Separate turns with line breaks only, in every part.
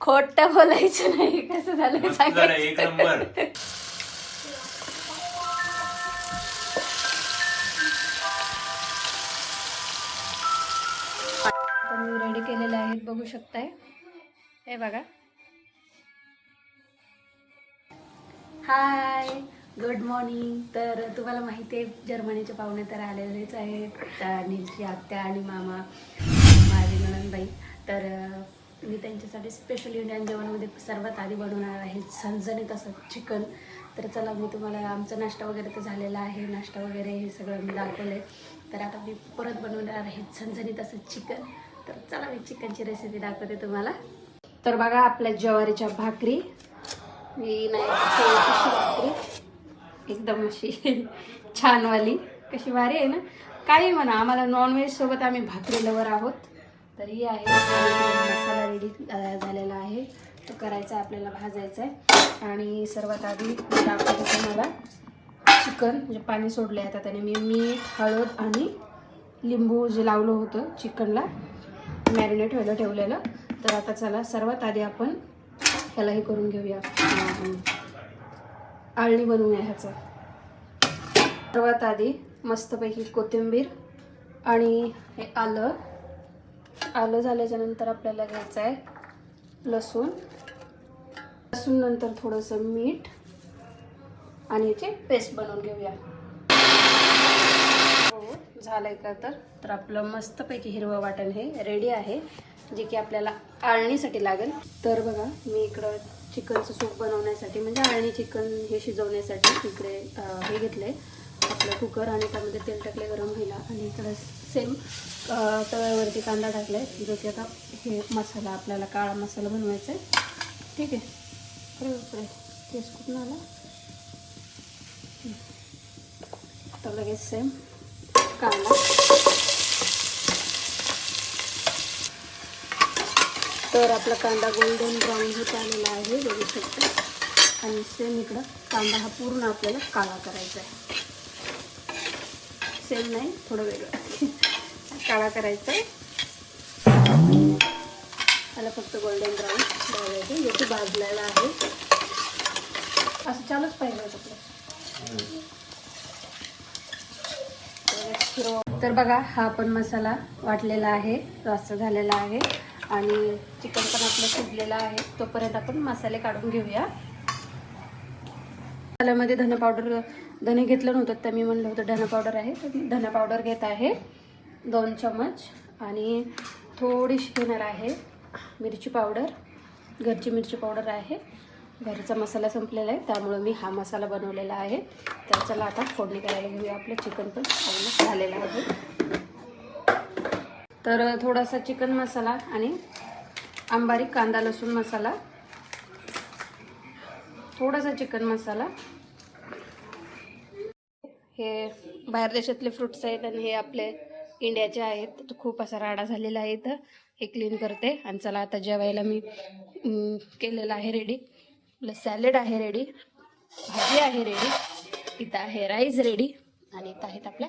खोट बोलायचं नाही कसं झालं सांगायचं.
एक नंबर.
तर मी रेडी केलेले आहेत बघू शकताय. हे बघा. हाय गुड मॉर्निंग तर तुम्हाला माहिती आहे जर्मनीचे पाहुणे तर आलेलेच आहेत. अनिलची आत्या आणि मामा माझी नणंदबाई. तर मी त्यांच्यासाठी स्पेशल इंडियन जेवणामध्ये सर्वात आधी बनवणार आहे झणझणीत असं चिकन तर चला मी तुम्हाला आमचा नाश्ता वगैरे तर झालेला आहे. नाश्ता वगैरे हे सगळं मी दाखवलं आहे तर आता मी परत बनवणार आहे झणझणीत असं चिकन तर चला मी चिकनची रेसिपी दाखवते तुम्हाला. तर बघा आपल्या ज्वारीच्या भाकरी. मी नाही भाकरी. एकदम अशी छानवाली. कशी भारी आहे ना? काही म्हणा आम्हाला नॉनव्हेज सोबत आम्ही भाकरी लवर आहोत. तर ही आहे मसाला रेडी झालेला आहे. तो करायचा आहे आपल्याला भाजायचा आहे. आणि सर्वात आधी दाखवायचं मला चिकन. म्हणजे पाणी सोडले आता त्याने. मी मीठ हळद आणि लिंबू जे लावलं होतं चिकनला मॅरिनेट व्हायला ठेवलेलं. तर आता चला सर्वात आधी आपण ह्याला हे करून घेऊया. आळणी बनवूया ह्याचं. सर्वात आधी मस्तपैकी कोथिंबीर आणि हे आलं. आलं झाल्याच्यानंतर आपल्याला घ्यायचं आहे लसूण. लसूण नंतर थोडंसं मीठ आणि याची पेस्ट बनवून घेऊया. हो झालंय का तर? तर आपलं मस्तपैकी हिरवं वाटण हे रेडी आहे जे की आपल्याला आळणीसाठी लागेल. तर बघा मी इकडं चिकनचं सूप बनवण्यासाठी म्हणजे आळणी चिकन हे शिजवण्यासाठी इकडे हे घेतलं आहे आपलं कुकर आणि त्यामध्ये तेल टाकले गरम व्हायला आणि इकडं सेम तव्यावरती कांदा टाकलाय. जो की आता हे मसाला आपल्याला काळा मसाला बनवायचा आहे ठीक आहे. अरे बापरे केस कुठून आला तर लगेच सेम कांदा. तर आपला कांदा गोल्डन ब्राऊन होत आलेला आहे बघू शकता. आणि सेम इकडं कांदा हा पूर्ण आपल्याला काळा करायचा आहे सेम नाही थोडं वेगळं. काळा करायचा. आहे त्याला फक्त गोल्डन ब्राऊन द्यायचं जो भाजलेला आहे. असं चालूच पाहिजे होतं आपलं. तर बघा हा पण मसाला वाटलेला आहे तो असं झालेला आहे. आणि चिकन पण आपलं शिजलेलं आहे. तोपर्यंत आपण मसाले काढून घेऊया. मसाल्यामध्ये धन पावडर धने घेतलं नव्हतं त्या मी म्हणलं होतं धन पावडर आहे तर मी धने पावडर घेत आहे. दोन चमच आणि थोडीशी घेणार आहे मिरची पावडर घरची मिरची पावडर आहे. घरचा मसाला संपलेला आहे त्यामुळं मी हा मसाला बनवलेला आहे. तर चला आता फोडणी करायला घेऊया आपलं चिकन पण चांगलं झालेलं आहे. तर थोडासा चिकन मसाला आणि आंबारी कांदा लसूण मसाला थोडासा चिकन मसाला. हे बाहेर देशातले फ्रुट्स आहेत आणि हे आपले इंडियाचे आहेत. तर खूप असा राडा झालेला आहे इथं. हे क्लीन करते आणि चला आता जेवायला मी केलेलं आहे रेडी आपलं सॅलेड आहे रेडी भाजी आहे रेडी इथं आहे राईस रेडी आणि इथं आहेत आपल्या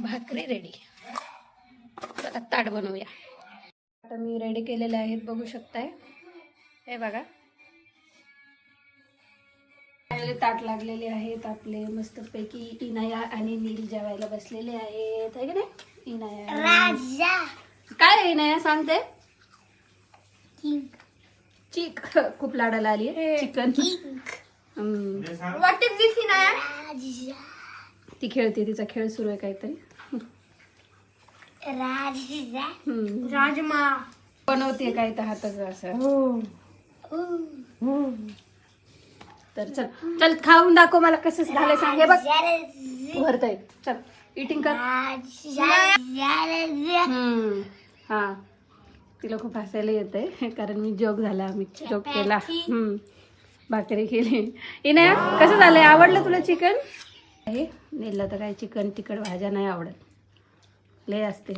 भाकरी रेडी चला ताट बनवूया. आता मी रेडी केलेले आहेत बघू शकताय. हे बघा. चांगले ताट लागलेले आहेत आपले. मस्तपैकी इनाया आणि नील जेवायला बसलेले आहेत. है की नाही? इनाया. काय आहे इनाया? सांगते चिक. खूप लाडाला आली chicken.
What is this, Inaya?
ती खेळते. तिचा खेळ सुरू आहे काहीतरी.
Rajma.
बनवते काय तर हाताचं असं. तर चल चल खाऊन दाखव मला कसं झालं सांग. हे बघ. भरतय चल इटिंग कर. हा. तिला खूप हसायला येत आहे कारण मी जोक झाला आम्ही जोक केला. हम्म. भाकरी केली. इनया कसं झालंय? आवडलं तुला चिकन आहे. नेलं तर काय चिकन तिखट भाज्या नाही आवडत. लय असते.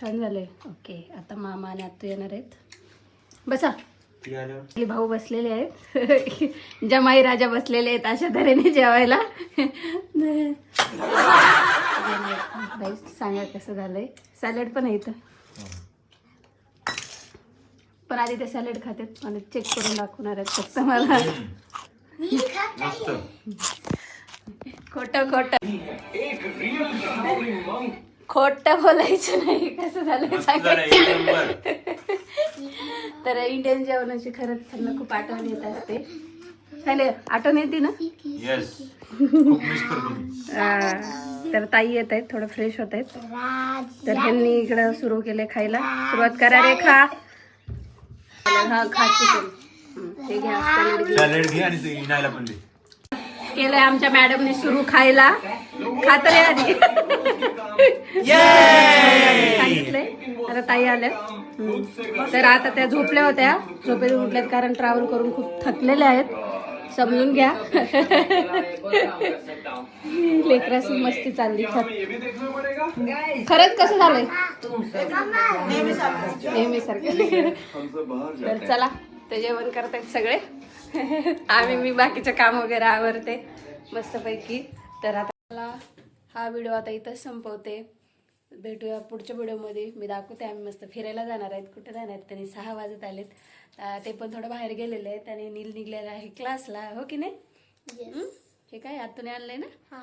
छान झालंय. ओके आता मामा आणि आत्तू येणार आहेत. बसा. भाऊ बसलेले आहेत. जमाई राजा बसलेले आहेत अशा तऱ्हेने जेवायला. बाई सांगा कसं झालंय? सॅलड पण आहे इथं. पण आधी ते सॅलेड खातात. आणि चेक करून दाखवणार आहेत फक्त मला. खोट खोट. खोट बोलायचं नाही. कसं झालं सांगायचं? तर इंडियन जेवणाची खरंच त्यांना खूप आठवण येत असते. चालेल आठवण येते ना? तर ताई येत आहेत थोडं फ्रेश होत आहेत. तर ह्यांनी इकडं सुरू केले खायला. सुरुवात करा रे खा हा खा चिकन ते घ्या salad घे.
सॅलेड घे आणि ते इनायला पण दे.
केलंय आमच्या मॅडमने सुरू खायला. खात रे आधी सांगितलंय. आता ताई आल्या. तर आता त्या झोपल्या होत्या. झोपेत उठल्यात कारण ट्रॅव्हल करून खूप थकलेल्या आहेत. समजून घ्या. लेकराची मस्ती चालली. खर खरंच कसं झालंय? नेहमी सारखं तर चला ते जेवण करतायत सगळे. आम्ही मी बाकीचं काम वगैरे आवरते. मस्तपैकी. तर आता मला हा व्हिडिओ आता इथंच संपवते. भेटूया पुढच्या व्हिडिओमध्ये. मी दाखवते आम्ही मस्त फिरायला जाणार आहेत. कुठे जाणार आहेत? त्यांनी सहा वाजत आलेत. ते पण थोडं बाहेर गेलेले आहेत आणि नील निघलेला आहे क्लासला. हो की नाही? हं? काय? आतून आणलंय ना?
हा.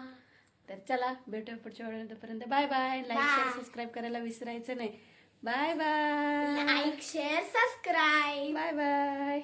तर चला भेटूया पुढच्या व्हिडिओ तोपर्यंत bye bye. Like share subscribe करायला विसरायचं नाही. Bye bye.
Like share subscribe
bye bye.